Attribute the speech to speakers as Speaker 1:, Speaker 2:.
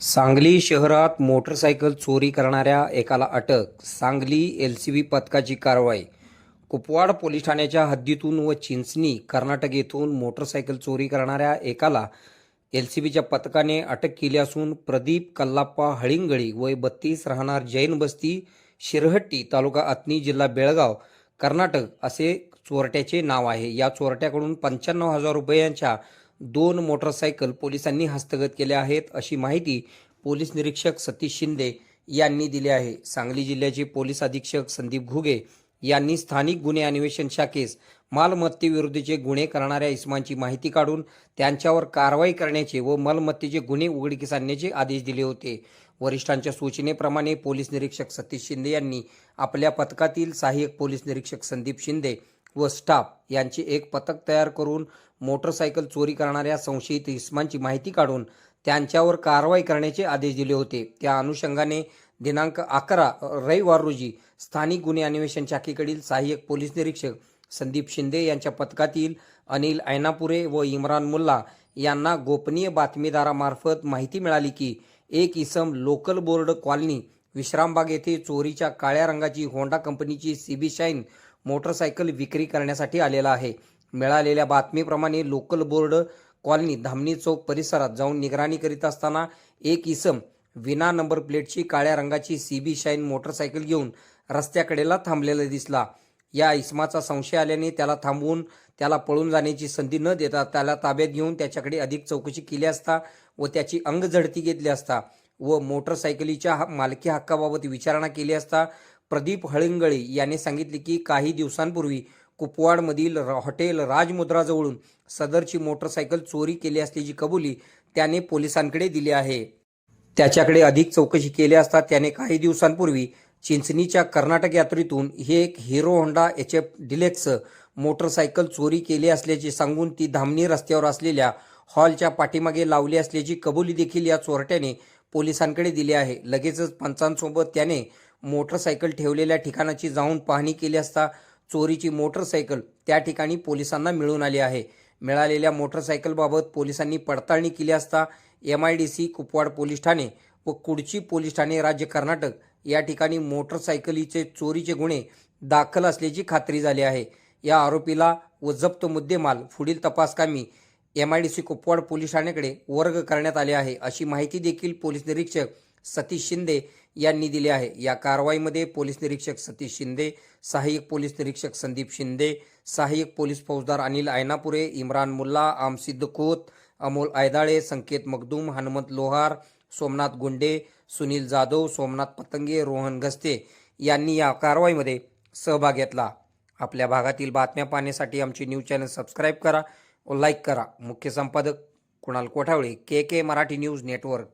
Speaker 1: सांगली शहरात मोटरसायकल चोरी करणाऱ्या एकाला अटक. सांगली एल सी बी पथकाची कारवाई. कुपवाड पोलीस ठाण्याच्या हद्दीतून व चिंचणी कर्नाटक येथून मोटरसायकल चोरी करणाऱ्या एकाला एल सी बीच्या पथकाने अटक केली असून प्रदीप कल्लाप्पा हळिंगळी वय बत्तीस राहणार जैन बस्ती शिरहट्टी तालुका अतनी जिल्हा बेळगाव कर्नाटक असे चोरट्याचे नाव आहे. या चोरट्याकडून पंच्याण्णव हजार रुपयांच्या दोन मोटरसायकल पोलिसांनी हस्तगत केल्या आहेत अशी माहिती पोलीस निरीक्षक सतीश शिंदे यांनी दिली आहे. सांगली जिल्ह्याचे पोलीस अधीक्षक संदीप घुगे यांनी स्थानिक गुन्हे अन्वेषण शाखेस मालमत्तेविरुद्धचे गुन्हे करणाऱ्या इसमांची माहिती काढून त्यांच्यावर कारवाई करण्याचे व मालमत्तेचे गुन्हे उघडकीस आणण्याचे आदेश दिले होते. वरिष्ठांच्या सूचनेप्रमाणे पोलीस निरीक्षक सतीश शिंदे यांनी आपल्या पथकातील सहाय्यक पोलीस निरीक्षक संदीप शिंदे व स्टाफ यांचे एक पथक तयार करून मोटरसायकल चोरी करणाऱ्या संशयित इस्मांची माहिती काढून त्यांच्यावर कारवाई करण्याचे आदेश दिले होते. त्या अनुषंगाने दिनांक अकरा रविवार रोजी स्थानिक गुन्हे अन्वेषण शाखेकडील सहाय्यक पोलीस निरीक्षक संदीप शिंदे यांच्या पथकातील अनिल ऐनापुरे व इम्रान मुल्ला यांना गोपनीय बातमीदारामार्फत माहिती मिळाली की एक इसम लोकल बोर्ड कॉलनी विश्रामबाग येथे चोरीच्या काळ्या रंगाची होंडा कंपनीची सीबी शाईन मोटरसायकल विक्री करण्यासाठी आलेला आहे. मिळालेल्या बातमीप्रमाणे लोकल बोर्ड कॉलनी धामणी चौक परिसरात जाऊन निगराणी करीत असताना एक इसम विना नंबर प्लेटची काळ्या रंगाची सीबी शाईन मोटरसायकल घेऊन रस्त्याकडेला थांबलेला दिसला. या इसमाचा संशय आल्याने त्याला थांबवून त्याला पळून जाण्याची संधी न देता त्याला ताब्यात घेऊन त्याच्याकडे अधिक चौकशी केली असता व त्याची अंगझडती घेतली असता व मोटरसायकलीच्या मालकी हक्काबाबत विचारणा केली असता प्रदीप हळिंगळे याने सांगितले की काही दिवसांपूर्वी कुपवाडमधील हॉटेल राजमुद्राजवळून सदरची मोटरसायकल चोरी केली असल्याची कबुली त्याने पोलिसांकडे दिली आहे. त्याच्याकडे अधिक चौकशी केली असता त्याने काही दिवसांपूर्वी चिंचणीच्या कर्नाटक यात्रेतून ही एक Hero Honda H F Deluxe motorcycle चोरी केली असल्याचे सांगून ती धामणी रस्त्यावर असलेल्या हॉलच्या पाठीमागे लावली असल्याची कबुली देखील या चोरट्याने पोलिसांकडे दिली आहे. लगेचच पंचांसोबत त्याने मोटरसायकल ठेवलेल्या ठिकाणाची जाऊन पाहणी केली असता चोरीची मोटरसायकल त्या ठिकाणी पोलिसांना मिळून आली आहे. मिळालेल्या मोटरसायकलबाबत पोलिसांनी पडताळणी केली असता M I D C Kupwad police Thane व कुडची पोलीस ठाणे राज्य कर्नाटक या ठिकाणी मोटरसायकलीचे चोरीचे गुन्हे दाखल असल्याची खात्री झाली आहे. या आरोपीला व जप्त मुद्देमाल पुढील तपासकामी M I D C Kupwad police ठाण्याकडे वर्ग करण्यात आले आहे अशी माहिती देखील पोलीस निरीक्षक सतीश शिंदे यांनी दिले आहे. या कारवाईमध्ये पोलीस निरीक्षक सतीश शिंदे सहाय्यक पोलीस निरीक्षक संदीप शिंदे सहाय्यक पोलीस फौजदार अनिल ऐनापुरे इम्रान मुल्ला आमसिद्ध खोत अमोल आयदाळे संकेत मगदूम हनुमंत लोहार सोमनाथ गुंडे सुनील जाधव सोमनाथ पतंगे रोहन गस्ते यांनी या कारवाईमध्ये सहभाग घेतला. आपल्या भागातील बातम्या पाहण्यासाठी आमचे न्यूज चॅनल सबस्क्राईब करा व लाईक करा. मुख्य संपादक Kunal Kothavale K K Marathi news network.